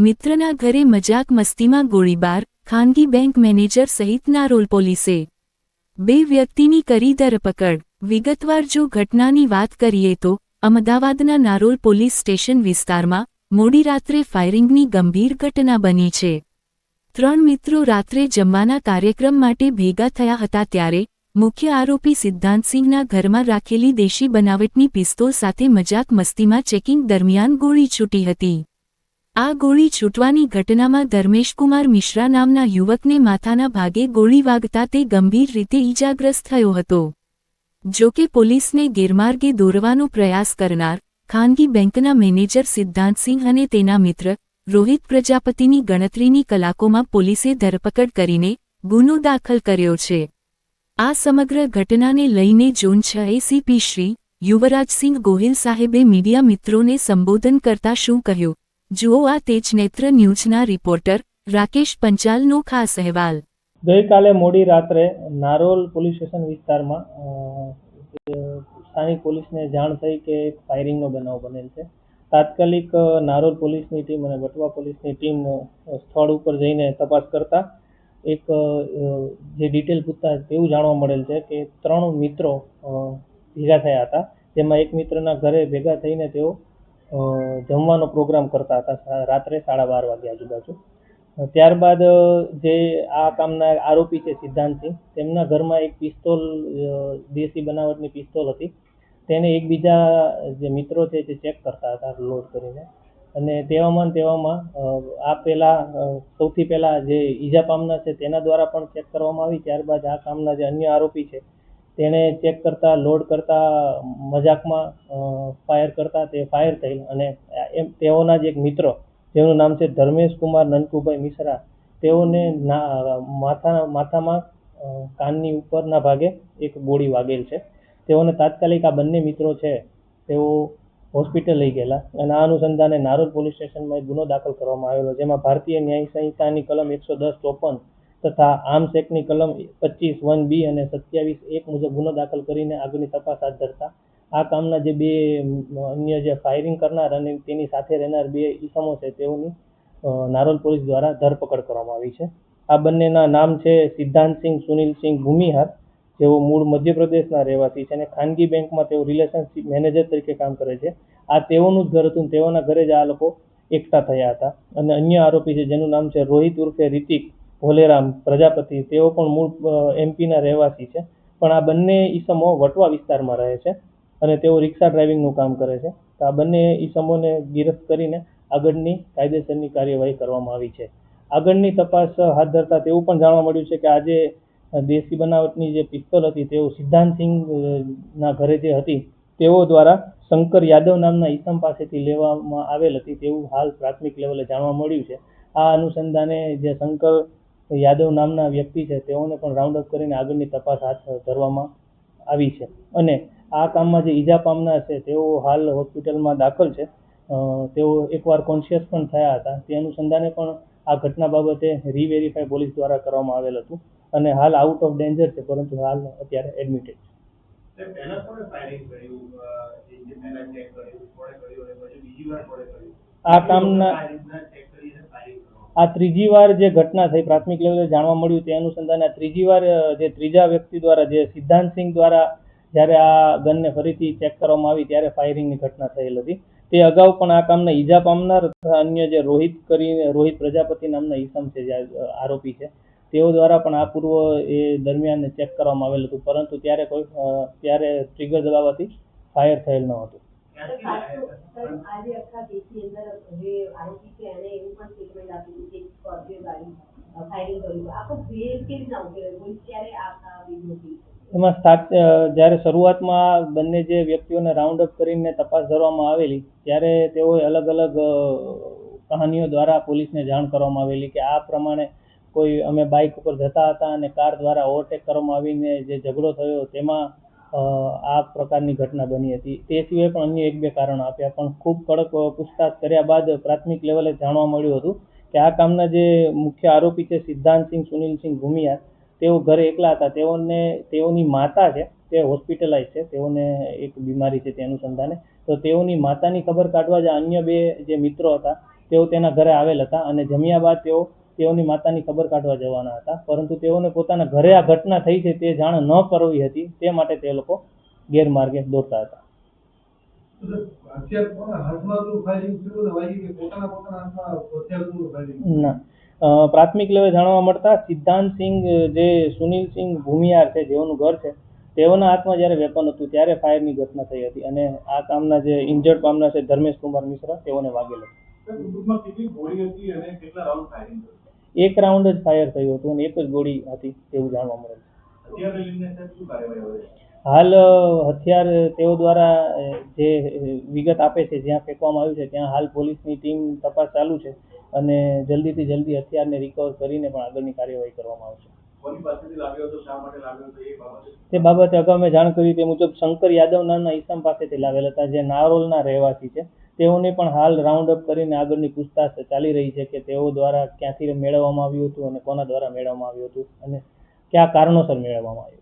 મિત્રના ઘરે મજાક મસ્તીમાં ગોળીબાર, ખાનગી બેંક મેનેજર સહિત નારોલ પોલીસે. બે વ્યક્તિની કરી ધરપકડ. વિગતવાર જો ઘટનાની વાત કરીએ તો, અમદાવાદના નારોલ પોલીસ સ્ટેશન વિસ્તારમાં, મોડી રાત્રે ફાયરિંગની ગંભીર ઘટના બની છે. ત્રણ મિત્રો રાત્રે જમવાના કાર્યક્રમ માટે ભેગા થયા હતા ત્યારે, મુખ્ય આરોપી સિદ્ધાંતસિંહના ઘરમાં રાખેલી દેશી બનાવટની પિસ્તોલ સાથે મજાક મસ્તીમાં ચેકિંગ દરમિયાન ગોળી છૂટી હતી. આ ગોળી છૂટવાની ઘટનામાં ધર્મેશકુમાર મિશ્રા નામના યુવકને માથાના ભાગે ગોળી વાગતા તે ગંભીર રીતે ઈજાગ્રસ્ત થયો હતો. જો કે પોલીસને ગેરમાર્ગે દોરવાનો પ્રયાસ કરનાર ખાનગી બેંકના મેનેજર સિદ્ધાંતસિંહ અને તેના મિત્ર રોહિત પ્રજાપતિની ગણતરીની કલાકોમાં પોલીસે ધરપકડ કરીને ગુનો દાખલ કર્યો છે. આ સમગ્ર ઘટનાને લઈને ઝોન છ એસીપી શ્રી યુવરાજસિંહ ગોહિલ સાહેબે મીડિયા મિત્રોને સંબોધન કરતા શું કહ્યું? જુઓ આ તેજનેત્ર ન્યૂઝના રિપોર્ટર રાકેશ પંચાલનો ખાસ અહેવાલ. ગઈકાલે મોડી રાત્રે નારોલ પોલીસ સ્ટેશન વિસ્તારમાં સ્થાનિક પોલીસને જાણ થઈ કે એક ફાયરિંગનો બનાવ બનેલ છે. તાત્કાલિક નારોલ પોલીસની ટીમ અને વટવા પોલીસની ટીમ સ્થળ ઉપર જઈને તપાસ કરતા એક જે ડિટેલ પૂછતા તેવું જાણવા મળેલ છે કે ત્રણ મિત્રો ભેગા થયા હતા, જેમાં એક મિત્રના ઘરે ભેગા થઈને તેઓ જમવાનો પ્રોગ્રામ કરતા હતા રાત્રે સાડા બાર વાગ્યા આજુબાજુ. ત્યારબાદ જે આ કામના આરોપી છે સિદ્ધાંતસિંહ, તેમના ઘરમાં એક પિસ્તોલ દેશી બનાવટની પિસ્તોલ હતી. તેને એકબીજા, જે મિત્રો છે તે ચેક કરતા હતા, લોડ કરીને. અને તેવામાં તેવામાં આ પહેલા સૌથી પહેલા જે ઈજા પામનાર છે તેના દ્વારા પણ ચેક કરવામાં આવી. ત્યારબાદ આ કામના જે અન્ય આરોપી છે તેણે ચેક કરતા લોડ કરતા, મજાકમાં ફાયર કરતા, તે ફાયર થયેલ. અને એમ તેઓના જ એક મિત્ર, જેનું નામ છે ધર્મેશ કુમાર નનકુભાઈ મિશ્રા, તેઓને માથા, માથામાં કાનની ઉપરના ભાગે એક ગોળી વાગેલ છે. તેઓને તાત્કાલિક આ બંને મિત્રો છે, તેઓ હોસ્પિટલ લઈ ગયેલા. અને આ અનુસંધાને નારોલ પોલીસ સ્ટેશનમાં ગુનો દાખલ કરવામાં આવેલો, જેમાં ભારતીય ન્યાય સંહિતાની કલમ એકસો દસ ચોપન તથા આર્મ્સ એક્ટની કલમ પચીસ વન બી અને સત્યાવીસ એક મુજબ ગુનો દાખલ કરીને આગળની તપાસ હાથ ધરતા. આ કામના જે બે અન્ય જે ફાયરિંગ કરનાર અને તેની સાથે રહેનાર બે ઈસમો છે, તેઓની નારોલ પોલીસ દ્વારા ધરપકડ કરવામાં આવી છે. આ બંનેના નામ છે સિદ્ધાંતસિંહ સુનિલસિંહ ભૂમિહાર, જેઓ મૂળ મધ્યપ્રદેશના રહેવાસી છે અને ખાનગી બેંકમાં તેઓ રિલેશનશિપ મેનેજર તરીકે કામ કરે છે. આ તેઓનું જ ઘર હતું તેઓના ઘરે જ આ લોકો એકઠા થયા હતા. અને અન્ય આરોપી છે જેનું નામ છે રોહિત ઉર્ફે રિતિક. ભોલેરામ પ્રજાપતિ તેઓ પણ મૂળ એમપીના રહેવાસી છે. પણ આ બંને ઈસમો વટવા વિસ્તારમાં રહે છે અને તેઓ રિક્ષા ડ્રાઇવિંગનું કામ કરે છે. તો આ બંને ઈસમોને ગિરફ્ત કરીને આગળની કાયદેસરની કાર્યવાહી કરવામાં આવી છે. આગળની તપાસ હાથ ધરતા તેવું પણ જાણવા મળ્યું છે કે આજે દેશી બનાવટની જે પિસ્તોલ હતી તેઓ સિદ્ધાંતસિંહના ઘરે જે હતી તેઓ દ્વારા શંકર યાદવ નામના ઈસમ પાસેથી લેવામાં આવેલ હતી તેવું હાલ પ્રાથમિક લેવલે જાણવા મળ્યું છે. આ અનુસંધાને જે શંકર યાદવ નામના વ્યક્તિ છે તેઓને પણ રાઉન્ડ અપ કરીને આગળની તપાસ હાથ ધરવામાં આવી છે. અને આ કામમાં જે ઈજા પામનાર છે તેઓ હાલ હોસ્પિટલમાં દાખલ છે. તેઓ એકવાર કોન્શિયસ પણ થયા હતા. તે અનુસંધાને પણ આ ઘટના બાબતે રીવેરીફાઈ પોલીસ દ્વારા કરવામાં આવેલ હતું અને હાલ આઉટ ઓફ ડેન્જર છે પરંતુ હાલ અત્યારે એડમિટેડ છે? આ કામના આ ત્રીજી વાર જે ઘટના થઈ, પ્રાથમિક લેવલે જાણવા મળ્યું તે અનુસંધાને આ ત્રીજી વાર જે ત્રીજા વ્યક્તિ દ્વારા, જે સિદ્ધાંતસિંહ દ્વારા જ્યારે આ ગનને ફરીથી ચેક કરવામાં આવી ત્યારે ફાયરિંગની ઘટના થયેલ હતી. તે અગાઉ પણ આ કામના ઈજા પામનાર અન્ય જે રોહિત કરીને, રોહિત પ્રજાપતિ નામના ઈસમ છે જે આરોપી છે, તેઓ દ્વારા પણ આ પૂર્વ એ દરમિયાન ચેક કરવામાં આવેલ હતું. પરંતુ ત્યારે કોઈ ત્યારે ટ્રિગર દબાવવાથી ફાયર થયેલ ન હતું. આજે આખા કેસની અંદર જે આરોપી છે એને એવું પણ સ્ટેટમેન્ટ આપ્યું કે સ્કોર્પિયો ગાડી ફાયરિંગ કર્યું આખો ભેદ કેવી રીતના ઉકેલાય પોલીસ ક્યારે આ આ એમાં સ્ટાર્ટ જ્યારે શરૂઆતમાં બંને જે વ્યક્તિઓને રાઉન્ડ અપ કરીને તપાસ ધરવામાં આવેલી ત્યારે તેઓએ અલગ અલગ કહાનીઓ દ્વારા પોલીસને જાણ કરવામાં આવેલી કે આ પ્રમાણે કોઈ અમે બાઇક ઉપર જતા હતા અને કાર દ્વારા ઓવરટેક કરવામાં આવીને જે ઝઘડો થયો તેમાં આ પ્રકારની ઘટના બની હતી. તે સિવાય પણ અન્ય એક બે કારણો આપ્યા. પણ ખૂબ કડક પૂછતાછ કર્યા બાદ પ્રાથમિક લેવલે જાણવા મળ્યું હતું કે આ કામના જે મુખ્ય આરોપી છે સિદ્ધાંતસિંહ સુનિલસિંહ ભૂમિયા, તેઓ ઘરે એકલા હતા. તેઓને, તેઓની માતા છે, તે હોસ્પિટલાઇઝ છે. તેઓને એક બીમારી છે તે અનુસંધાને. તો તેઓની માતાની ખબર કાઢવા જે અન્ય બે જે મિત્રો હતા, તેઓ તેના ઘરે આવેલ હતા અને જમ્યા બાદ તેઓ તેઓની માતાની ખબર કાઢવા જવાના હતા. પરંતુ તેઓને પોતાના ઘરે આ ઘટના થઈ છે તે જાણ ન કરવી હતી. તે માટે તે લોકો ગેરમાર્ગે દોરતા હતા. ને. પ્રાથમિક લેવલે જાણવા મળતા સિદ્ધાંતસિંહ જે સુનિલસિંહ ભૂમિયાર છે, જેઓનું ઘર છે, તેઓના હાથમાં જ્યારે વેપન હતું, ત્યારે ફાયરની ઘટના થઈ હતી. અને આ કામના જે ઇન્જર્ડ પામનાર છે, ધર્મેશ કુમાર મિશ્રા, તેઓને વાગેલ. હતું કેટલી ગોળી હતી અને કેટલા રાઉન્ડ ફાયરિંગ એક રાઉન્ડ જ ફાયર થયું હતું અને એક જ ગોળી હતી તેવું જાણવા મળે છે. હાલ હથિયાર તેઓ દ્વારા જે વિગત આપે છે જ્યાં ફેંકવામાં આવ્યું છે ત્યાં હાલ પોલીસની ટીમ તપાસ ચાલુ છે અને જલ્દીથી જલ્દી હથિયારને રિકવર કરીને પણ આગળની કાર્યવાહી કરવામાં આવશે. તે બાબતે અગાઉ મેં જાણ કરી તે મુજબ શંકર યાદવ નામના ઈસમ પાસેથી લાવેલ હતા જે નારોલના રહેવાસી છે. તેઓને પણ હાલ રાઉન્ડ અપ કરીને આગળની પૂછતાછ ચાલી રહી છે કે તેઓ દ્વારા ક્યાંથી મેળવવામાં આવ્યું હતું અને કોના દ્વારા મેળવવામાં આવ્યું હતું અને કયા કારણોસર મેળવવામાં આવ્યું